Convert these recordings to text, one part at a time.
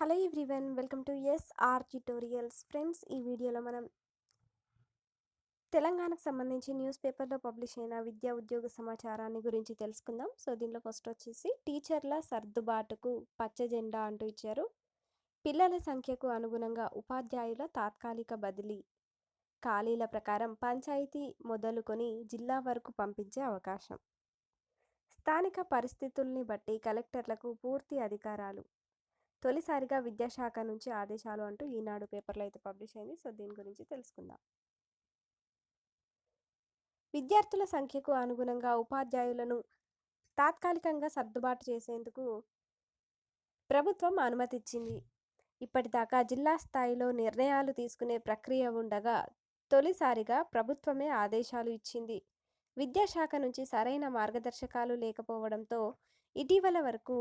Hello everyone welcome to S R tutorials. Friends ఈ వీడియోలో మనం తెలంగాణకు సంబంధించి న్యూస్ పేపర్లో పబ్లిష్ అయిన విద్యా ఉద్యోగ సమాచారాన్ని గురించి తెలుసుకుందాం. సో దీనిలో ఫస్ట్ వచ్చేసి టీచర్ల సర్దుబాటుకు పచ్చ జెండా అంటూ ఇచ్చారు. పిల్లల సంఖ్యకు అనుగుణంగా ఉపాధ్యాయుల తాత్కాలిక బదిలీ ఖాళీల ప్రకారం పంచాయతీ మొదలుకొని జిల్లా వరకు పంపించే అవకాశం. స్థానిక పరిస్థితుల్ని బట్టి కలెక్టర్లకు పూర్తి అధికారాలు. తొలిసారిగా విద్యాశాఖ నుంచి ఆదేశాలు అంటూ ఈనాడు పేపర్లో అయితే పబ్లిష్ అయింది. సో దీని గురించి తెలుసుకుందాం. విద్యార్థుల సంఖ్యకు అనుగుణంగా ఉపాధ్యాయులను తాత్కాలికంగా సర్దుబాటు చేసేందుకు ప్రభుత్వం అనుమతిచ్చింది. ఇప్పటిదాకా జిల్లా స్థాయిలో నిర్ణయాలు తీసుకునే ప్రక్రియ ఉండగా తొలిసారిగా ప్రభుత్వమే ఆదేశాలు ఇచ్చింది. విద్యాశాఖ నుంచి సరైన మార్గదర్శకాలు లేకపోవడంతో ఇటీవల వరకు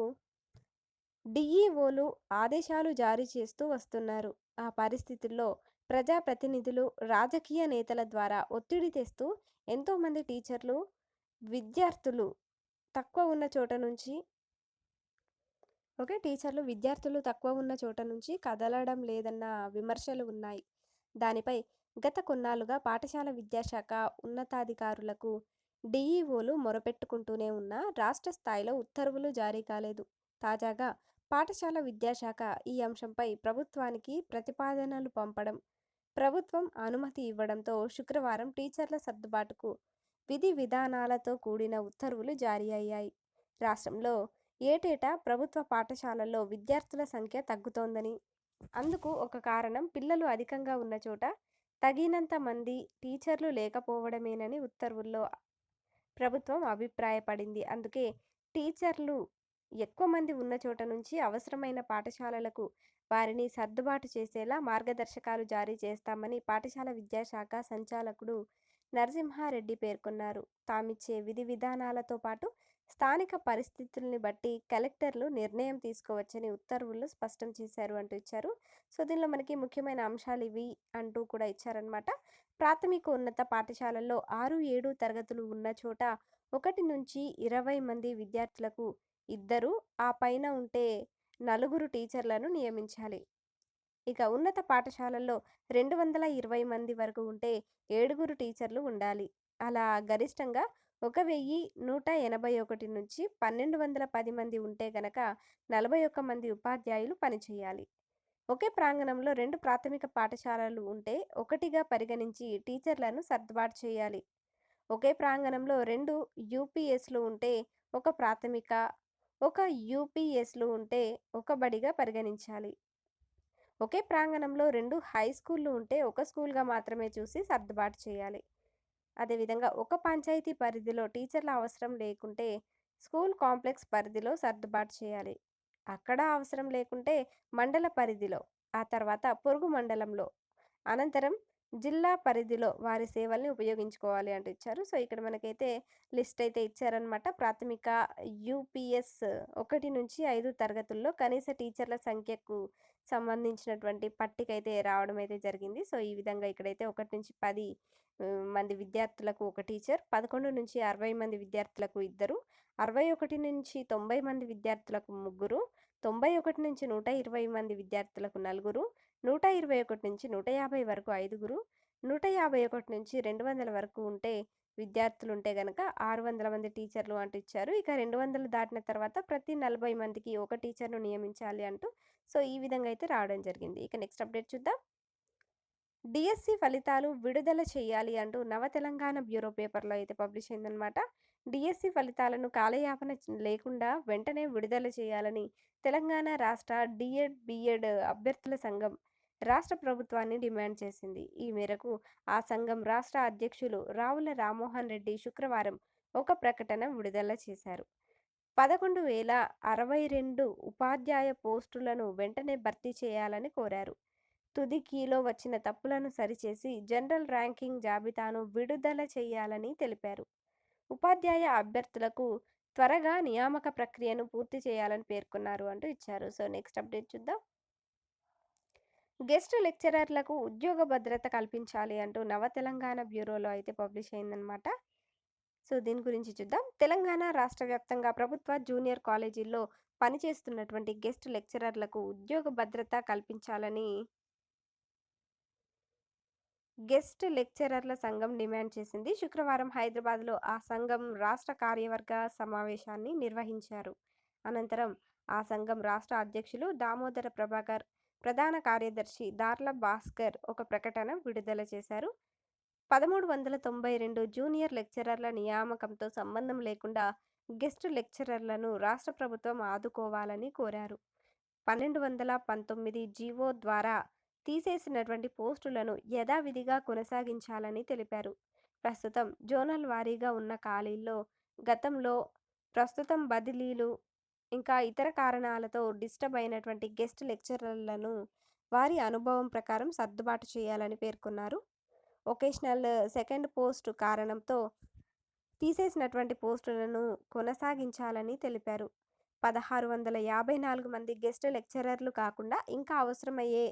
డిఈఓలు ఆదేశాలు జారీ చేస్తూ వస్తున్నారు. ఆ పరిస్థితుల్లో ప్రజాప్రతినిధులు రాజకీయ నేతల ద్వారా ఒత్తిడి తెస్తూ ఎంతోమంది టీచర్లు విద్యార్థులు తక్కువ ఉన్న చోట నుంచి ఓకే టీచర్లు విద్యార్థులు తక్కువ ఉన్న చోట నుంచి కదలడం లేదన్న విమర్శలు ఉన్నాయి. దానిపై గత కొన్నాళ్ళుగా పాఠశాల విద్యాశాఖ ఉన్నతాధికారులకు డిఈఓలు మొరపెట్టుకుంటూనే ఉన్న రాష్ట్ర స్థాయిలో ఉత్తర్వులు జారీ కాలేదు. తాజాగా పాఠశాల విద్యాశాఖ ఈ అంశంపై ప్రభుత్వానికి ప్రతిపాదనలు పంపడం ప్రభుత్వం అనుమతి ఇవ్వడంతో శుక్రవారం టీచర్ల సర్దుబాటుకు విధి విధానాలతో కూడిన ఉత్తర్వులు జారీ అయ్యాయి. రాష్ట్రంలో ఏటేటా ప్రభుత్వ పాఠశాలల్లో విద్యార్థుల సంఖ్య తగ్గుతోందని అందుకు ఒక కారణం పిల్లలు అధికంగా ఉన్న చోట తగినంత మంది టీచర్లు లేకపోవడమేనని ఉత్తర్వుల్లో ప్రభుత్వం అభిప్రాయపడింది. అందుకే టీచర్లు ఎక్కువ మంది ఉన్న చోట నుంచి అవసరమైన పాఠశాలలకు వారిని సర్దుబాటు చేసేలా మార్గదర్శకాలు జారీ చేస్తామని పాఠశాల విద్యాశాఖ సంచాలకుడు నరసింహారెడ్డి పేర్కొన్నారు. తామిచ్చే విధి విధానాలతో పాటు స్థానిక పరిస్థితుల్ని బట్టి కలెక్టర్లు నిర్ణయం తీసుకోవచ్చని ఉత్తర్వుల్లో స్పష్టం చేశారు అంటూ ఇచ్చారు. సో దీనిలో మనకి ముఖ్యమైన అంశాలు ఇవి అంటూ కూడా ఇచ్చారనమాట ప్రాథమిక ఉన్నత పాఠశాలల్లో ఆరు ఏడు తరగతులు ఉన్న చోట ఒకటి నుంచి ఇరవై మంది విద్యార్థులకు ఇద్దరు ఆ పైన ఉంటే నలుగురు టీచర్లను నియమించాలి. ఇక ఉన్నత పాఠశాలల్లో రెండు వందల ఇరవై మంది వరకు ఉంటే ఏడుగురు టీచర్లు ఉండాలి. అలా గరిష్టంగా ఒక వెయ్యి నూట ఎనభై ఒకటి నుంచి పన్నెండు వందల పది మంది ఉంటే గనక నలభై ఒక్క మంది ఉపాధ్యాయులు పనిచేయాలి. ఒకే ప్రాంగణంలో రెండు ప్రాథమిక పాఠశాలలు ఉంటే ఒకటిగా పరిగణించి టీచర్లను సర్దుబాటు చేయాలి. ఒకే ప్రాంగణంలో రెండు యూపీఎస్లు ఉంటే ఒక ప్రాథమిక ఒక యూపీఎస్లు ఉంటే ఒక బడిగా పరిగణించాలి. ఒకే ప్రాంగణంలో రెండు హై స్కూళ్ళు ఉంటే ఒక స్కూల్గా మాత్రమే చూసి సర్దుబాటు చేయాలి. అదేవిధంగా ఒక పంచాయతీ పరిధిలో టీచర్ల అవసరం లేకుంటే స్కూల్ కాంప్లెక్స్ పరిధిలో సర్దుబాటు చేయాలి. అక్కడ అవసరం లేకుంటే మండల పరిధిలో ఆ తర్వాత పొరుగు మండలంలో. అనంతరం జిల్లా పరిధిలో వారి సేవల్ని ఉపయోగించుకోవాలి అంటూ ఇచ్చారు. సో ఇక్కడ మనకైతే లిస్ట్ అయితే ఇచ్చారనమాట ప్రాథమిక యూపీఎస్ ఒకటి నుంచి ఐదు తరగతుల్లో కనీస టీచర్ల సంఖ్యకు సంబంధించినటువంటి పట్టిక అయితే రావడం అయితే జరిగింది. సో ఈ విధంగా ఇక్కడైతే ఒకటి నుంచి పది మంది విద్యార్థులకు ఒక టీచర్ పదకొండు నుంచి అరవై మంది విద్యార్థులకు ఇద్దరు అరవై ఒకటి నుంచి తొంభై మంది విద్యార్థులకు ముగ్గురు తొంభై ఒకటి నుంచి నూట ఇరవై మంది విద్యార్థులకు నలుగురు నూట ఇరవై ఒకటి నుంచి నూట యాభై వరకు ఐదుగురు నూట యాభై ఒకటి నుంచి రెండు వందల వరకు ఉంటే విద్యార్థులు ఉంటే కనుక ఆరు వందల మంది టీచర్లు అంటూ ఇచ్చారు ఇక రెండు వందలు దాటిన తర్వాత ప్రతి నలభై మందికి ఒక టీచర్ను నియమించాలి అంటూ సో ఈ విధంగా అయితే రావడం జరిగింది. ఇక నెక్స్ట్ అప్డేట్ చూద్దాం. డిఎస్సి ఫలితాలు విడుదల చేయాలి అంటూ నవ తెలంగాణ బ్యూరో పేపర్లో అయితే పబ్లిష్ అయిందనమాట డిఎస్సి ఫలితాలను కాలయాపన లేకుండా వెంటనే విడుదల చేయాలని తెలంగాణ రాష్ట్ర డిఎడ్ బిఎడ్ అభ్యర్థుల సంఘం రాష్ట్ర ప్రభుత్వాన్ని డిమాండ్ చేసింది. ఈ మేరకు ఆ సంఘం రాష్ట్ర అధ్యక్షులు రావుల రామ్మోహన్ రెడ్డి శుక్రవారం ఒక ప్రకటన విడుదల చేశారు. పదకొండు వేల అరవై రెండు ఉపాధ్యాయ పోస్టులను వెంటనే భర్తీ చేయాలని కోరారు. తుది కీలో వచ్చిన తప్పులను సరిచేసి జనరల్ ర్యాంకింగ్ జాబితాను విడుదల చేయాలని తెలిపారు. ఉపాధ్యాయ అభ్యర్థులకు త్వరగా నియామక ప్రక్రియను పూర్తి చేయాలని పేర్కొన్నారు అంటూ ఇచ్చారు. సో నెక్స్ట్ అప్డేట్ చూద్దాం. గెస్ట్ లెక్చరర్లకు ఉద్యోగ భద్రత కల్పించాలి అంటూ నవ తెలంగాణ బ్యూరోలో అయితే పబ్లిష్ అయిందనమాట సో దీని గురించి చూద్దాం. తెలంగాణ రాష్ట్ర వ్యాప్తంగా ప్రభుత్వ జూనియర్ కాలేజీల్లో పనిచేస్తున్నటువంటి గెస్ట్ లెక్చరర్లకు ఉద్యోగ భద్రత కల్పించాలని గెస్ట్ లెక్చరర్ల సంఘం డిమాండ్ చేసింది. శుక్రవారం హైదరాబాద్లో ఆ సంఘం రాష్ట్ర కార్యవర్గ సమావేశాన్ని నిర్వహించారు. అనంతరం ఆ సంఘం రాష్ట్ర అధ్యక్షులు దామోదర ప్రభాకర్ ప్రధాన కార్యదర్శి దార్ల భాస్కర్ ఒక ప్రకటన విడుదల చేశారు. పదమూడు వందల తొంభై రెండు జూనియర్ లెక్చరర్ల నియామకంతో సంబంధం లేకుండా గెస్ట్ లెక్చరర్లను రాష్ట్ర ప్రభుత్వం ఆదుకోవాలని కోరారు. పన్నెండు వందల పంతొమ్మిది జీవో ద్వారా తీసేసినటువంటి పోస్టులను యథావిధిగా కొనసాగించాలని తెలిపారు. ప్రస్తుతం జోనల్ వారీగా ఉన్న ఖాళీల్లో గతంలో ప్రస్తుతం బదిలీలు ఇంకా ఇతర కారణాలతో డిస్టర్బ్ అయినటువంటి గెస్ట్ లెక్చరర్లను వారి అనుభవం ప్రకారం సర్దుబాటు చేయాలని పేర్కొన్నారు. ఒకేషనల్ సెకండ్ పోస్ట్ కారణంతో తీసేసినటువంటి పోస్టులను కొనసాగించాలని తెలిపారు. పదహారు వందల యాభై నాలుగు మంది గెస్ట్ లెక్చరర్లు కాకుండా ఇంకా అవసరమయ్యే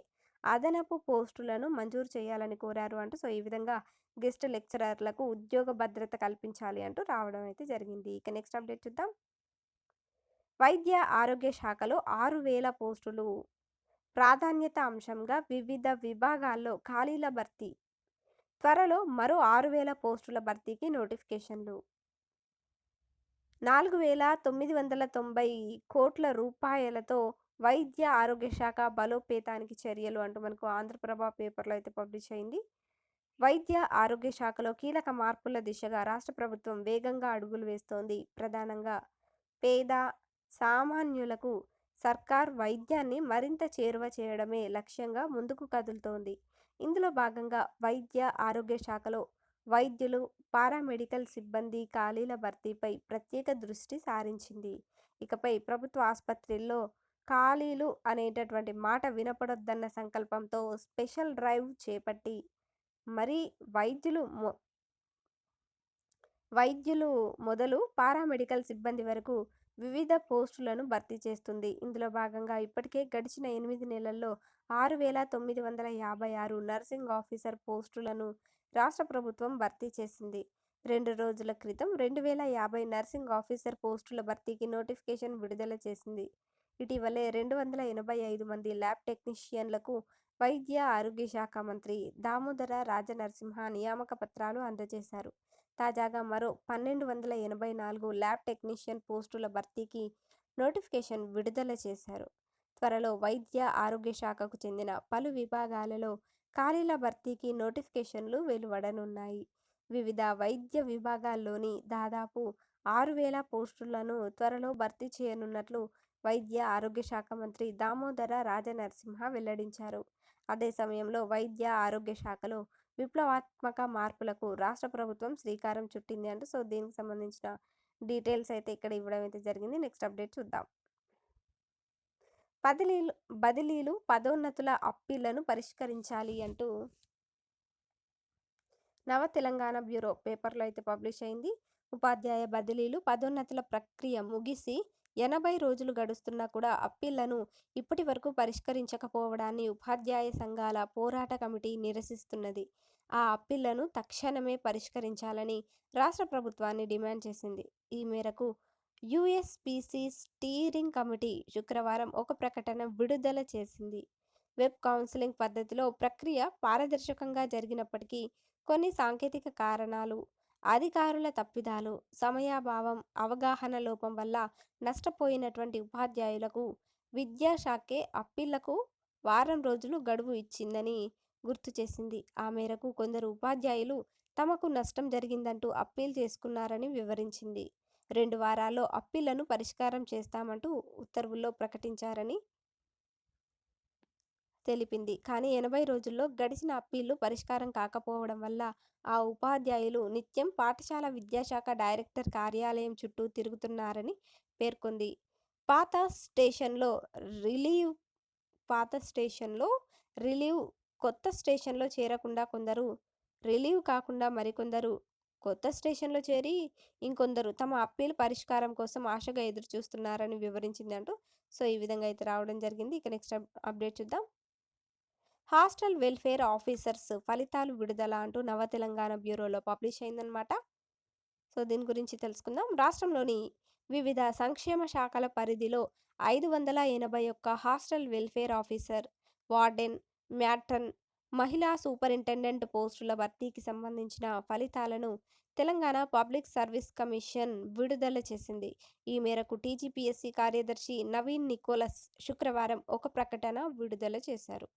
అదనపు పోస్టులను మంజూరు చేయాలని కోరారు అంటూ సో ఈ విధంగా గెస్ట్ లెక్చరర్లకు ఉద్యోగ భద్రత కల్పించాలి అంటూ రావడం అయితే జరిగింది. ఇక నెక్స్ట్ అప్డేట్ చూద్దాం. వైద్య ఆరోగ్య శాఖలో ఆరు వేల పోస్టులు. ప్రాధాన్యత అంశంగా వివిధ విభాగాల్లో ఖాళీల భర్తీ. త్వరలో మరో ఆరు వేల పోస్టుల భర్తీకి నోటిఫికేషన్లు. నాలుగు వేల తొమ్మిది వందల తొంభై కోట్ల రూపాయలతో వైద్య ఆరోగ్య శాఖ బలోపేతానికి చర్యలు అంటూ మనకు ఆంధ్రప్రభ పేపర్లో అయితే పబ్లిష్ అయింది. వైద్య ఆరోగ్య శాఖలో కీలక మార్పుల దిశగా రాష్ట్ర ప్రభుత్వం వేగంగా అడుగులు వేస్తోంది. ప్రధానంగా పేద సామాన్యులకు సర్కార్ వైద్యాన్ని మరింత చేరువ చేయడమే లక్ష్యంగా ముందుకు కదులుతోంది. ఇందులో భాగంగా వైద్య ఆరోగ్య శాఖలో వైద్యులు పారామెడికల్ సిబ్బంది ఖాళీల భర్తీపై ప్రత్యేక దృష్టి సారించింది. ఇకపై ప్రభుత్వ ఆసుపత్రుల్లో ఖాళీలు అనేటటువంటి మాట వినపడొద్దన్న సంకల్పంతో స్పెషల్ డ్రైవ్ చేపట్టి మరీ వైద్యులు వైద్యులు మొదలు పారామెడికల్ సిబ్బంది వరకు వివిధ పోస్టులను భర్తీ చేస్తుంది. ఇందులో భాగంగా ఇప్పటికే గడిచిన ఎనిమిది నెలల్లో ఆరు వేల తొమ్మిది వందల యాభై ఆరు నర్సింగ్ ఆఫీసర్ పోస్టులను రాష్ట్ర ప్రభుత్వం భర్తీ చేసింది. రెండు రోజుల క్రితం రెండు వేల యాభై నర్సింగ్ ఆఫీసర్ పోస్టుల భర్తీకి నోటిఫికేషన్ విడుదల చేసింది. ఇటీవలే రెండు వందల ఎనభై ఐదు మంది ల్యాబ్ టెక్నీషియన్లకు వైద్య ఆరోగ్య శాఖ మంత్రి దామోదర రాజనరసింహ నియామక పత్రాలు అందజేశారు. తాజాగా మరో పన్నెండు వందల ఎనభై నాలుగు ల్యాబ్ టెక్నీషియన్ పోస్టుల భర్తీకి నోటిఫికేషన్ విడుదల చేశారు. త్వరలో వైద్య ఆరోగ్య శాఖకు చెందిన పలు విభాగాలలో ఖాళీల భర్తీకి నోటిఫికేషన్లు వెలువడనున్నాయి. వివిధ వైద్య విభాగాల్లోని దాదాపు ఆరు వేల పోస్టులను త్వరలో భర్తీ చేయనున్నట్లు వైద్య ఆరోగ్య శాఖ మంత్రి దామోదర రాజనరసింహ వెల్లడించారు. అదే సమయంలో వైద్య ఆరోగ్య శాఖలో విప్లవాత్మక మార్పులకు రాష్ట్ర ప్రభుత్వం శ్రీకారం చుట్టింది అంటూ సో దీనికి సంబంధించిన డీటెయిల్స్ అయితే ఇక్కడ ఇవ్వడం అయితే జరిగింది. నెక్స్ట్ అప్డేట్ చూద్దాం. బదిలీలు బదిలీలు పదోన్నతుల అప్పీళ్ళను పరిష్కరించాలి అంటూ నవ తెలంగాణ బ్యూరో పేపర్లో అయితే పబ్లిష్ అయింది. ఉపాధ్యాయ బదిలీలు పదోన్నతుల ప్రక్రియ ముగిసి ఎనభై రోజులు గడుస్తున్నా కూడా అప్పీళ్ళను ఇప్పటి వరకు పరిష్కరించకపోవడాన్ని ఉపాధ్యాయ సంఘాల పోరాట కమిటీ నిరసిస్తున్నది. ఆ అప్పీళ్ళను తక్షణమే పరిష్కరించాలని రాష్ట్ర ప్రభుత్వాన్ని డిమాండ్ చేసింది. ఈ మేరకు యుఎస్పిసి స్టీరింగ్ కమిటీ శుక్రవారం ఒక ప్రకటన విడుదల చేసింది. వెబ్ కౌన్సిలింగ్ పద్ధతిలో ప్రక్రియ పారదర్శకంగా జరిగినప్పటికీ కొన్ని సాంకేతిక కారణాలు అధికారుల తప్పిదాలు సమయాభావం అవగాహన లోపం వల్ల నష్టపోయినటువంటి ఉపాధ్యాయులకు విద్యాశాఖే అప్పీళ్ళకు వారం రోజులు గడువు ఇచ్చిందని గుర్తు చేసింది. ఆ మేరకు కొందరు ఉపాధ్యాయులు తమకు నష్టం జరిగిందంటూ అప్పీల్ చేసుకున్నారని వివరించింది. రెండు వారాల్లో అప్పీళ్ళను పరిష్కారం చేస్తామంటూ ఉత్తర్వుల్లో ప్రకటించారని తెలిపింది. కానీ ఎనభై రోజుల్లో గడిచిన అప్పీళ్ళు పరిష్కారం కాకపోవడం వల్ల ఆ ఉపాధ్యాయులు నిత్యం పాఠశాల విద్యాశాఖ డైరెక్టర్ కార్యాలయం చుట్టూ తిరుగుతున్నారని పేర్కొంది. పాత స్టేషన్లో రిలీవ్ పాత స్టేషన్లో రిలీవ్ కొత్త స్టేషన్లో చేరకుండా కొందరు రిలీవ్ కాకుండా మరికొందరు కొత్త స్టేషన్లో చేరి ఇంకొందరు తమ అప్పీల్ పరిష్కారం కోసం ఆశగా ఎదురు చూస్తున్నారని వివరించింది అంటూ సో ఈ విధంగా అయితే రావడం జరిగింది. ఇక నెక్స్ట్ అప్డేట్ చూద్దాం. హాస్టల్ వెల్ఫేర్ ఆఫీసర్స్ ఫలితాలు విడుదల అంటూ నవ తెలంగాణ బ్యూరోలో పబ్లిష్ అయిందనమాట సో దీని గురించి తెలుసుకుందాం. రాష్ట్రంలోని వివిధ సంక్షేమ శాఖల పరిధిలో ఐదు వందల ఎనభై ఒక్క hostel welfare officer warden matron మహిళా సూపరింటెండెంట్ పోస్టుల భర్తీకి సంబంధించిన ఫలితాలను తెలంగాణ పబ్లిక్ సర్వీస్ కమిషన్ విడుదల చేసింది. ఈ మేరకు టీజీపీఎస్సీ కార్యదర్శి నవీన్ నికోలస్ శుక్రవారం ఒక ప్రకటన విడుదల చేశారు.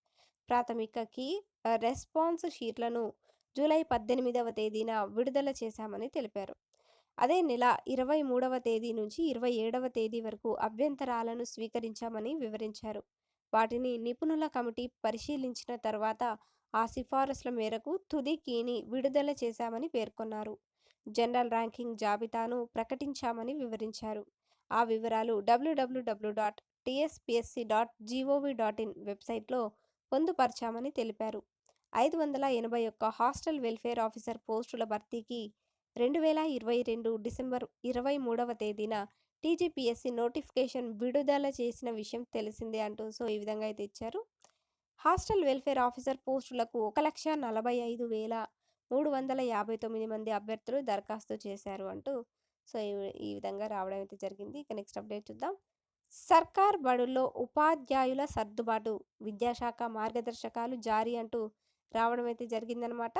ప్రాథమిక కీ రెస్పాన్స్ షీట్లను జూలై పద్దెనిమిదవ తేదీన విడుదల చేశామని తెలిపారు. అదే నెల ఇరవై మూడవ తేదీ నుంచి ఇరవై ఏడవ తేదీ వరకు అభ్యంతరాలను స్వీకరించామని వివరించారు. వాటిని నిపుణుల కమిటీ పరిశీలించిన తర్వాత ఆ సిఫారసుల మేరకు తుది కీని విడుదల చేశామని పేర్కొన్నారు. జనరల్ ర్యాంకింగ్ జాబితాను ప్రకటించామని వివరించారు. ఆ వివరాలు WWW dot TSPSC dot GOV dot in వెబ్సైట్లో పొందుపరచామని తెలిపారు. ఐదు వందల ఎనభై ఒక్క హాస్టల్ వెల్ఫేర్ ఆఫీసర్ పోస్టుల భర్తీకి రెండు వేల ఇరవై రెండు డిసెంబర్ ఇరవై మూడవ తేదీన టీజీపీఎస్సీ నోటిఫికేషన్ విడుదల చేసిన విషయం తెలిసిందే అంటూ సో ఈ విధంగా అయితే ఇచ్చారు. హాస్టల్ వెల్ఫేర్ ఆఫీసర్ పోస్టులకు ఒక లక్ష నలభై ఐదు వేల మూడు వందల యాభై తొమ్మిది మంది అభ్యర్థులు దరఖాస్తు చేశారు అంటూ సో ఈ- ఈ విధంగా రావడం అయితే జరిగింది. ఇక నెక్స్ట్ అప్డేట్ చూద్దాం. సర్కార్ బడుల్లో ఉపాధ్యాయుల సర్దుబాటు విద్యాశాఖ మార్గదర్శకాలు జారీ అంటూ రావడం అయితే జరిగిందనమాట.